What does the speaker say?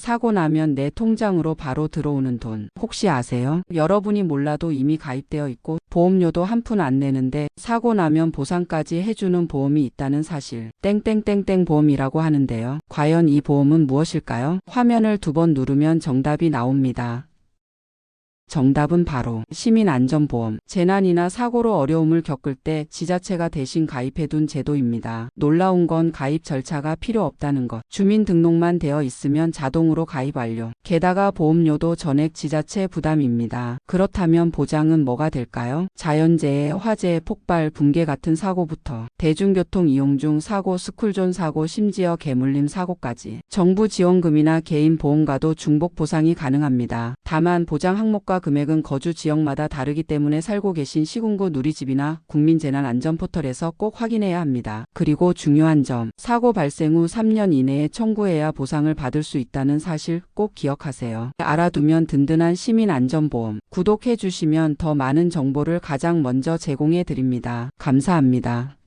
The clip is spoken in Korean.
사고 나면 내 통장으로 바로 들어오는 돈 혹시 아세요? 여러분이 몰라도 이미 가입되어 있고 보험료도 한 푼 안 내는데 사고 나면 보상까지 해주는 보험이 있다는 사실. 땡땡땡땡 보험이라고 하는데요. 과연 이 보험은 무엇일까요? 화면을 두 번 누르면 정답이 나옵니다. 정답은 바로 시민안전보험. 재난이나 사고로 어려움을 겪을 때 지자체가 대신 가입해둔 제도입니다. 놀라운 건 가입 절차가 필요 없다는 것. 주민등록만 되어 있으면 자동으로 가입 완료. 게다가 보험료도 전액 지자체 부담입니다. 그렇다면 보장은 뭐가 될까요? 자연재해, 화재, 폭발, 붕괴 같은 사고부터 대중교통 이용 중 사고, 스쿨존 사고, 심지어 개물림 사고까지 정부 지원금이나 개인 보험과도 중복 보상이 가능합니다. 다만 보장 항목과 금액은 거주 지역마다 다르기 때문에 살고 계신 시군구 누리집이나 국민재난안전포털에서 꼭 확인해야 합니다. 그리고 중요한 점, 사고 발생 후 3년 이내에 청구해야 보상을 받을 수 있다는 사실 꼭 기억하세요. 알아두면 든든한 시민안전보험 구독해 주시면 더 많은 정보를 가장 먼저 제공해 드립니다. 감사합니다.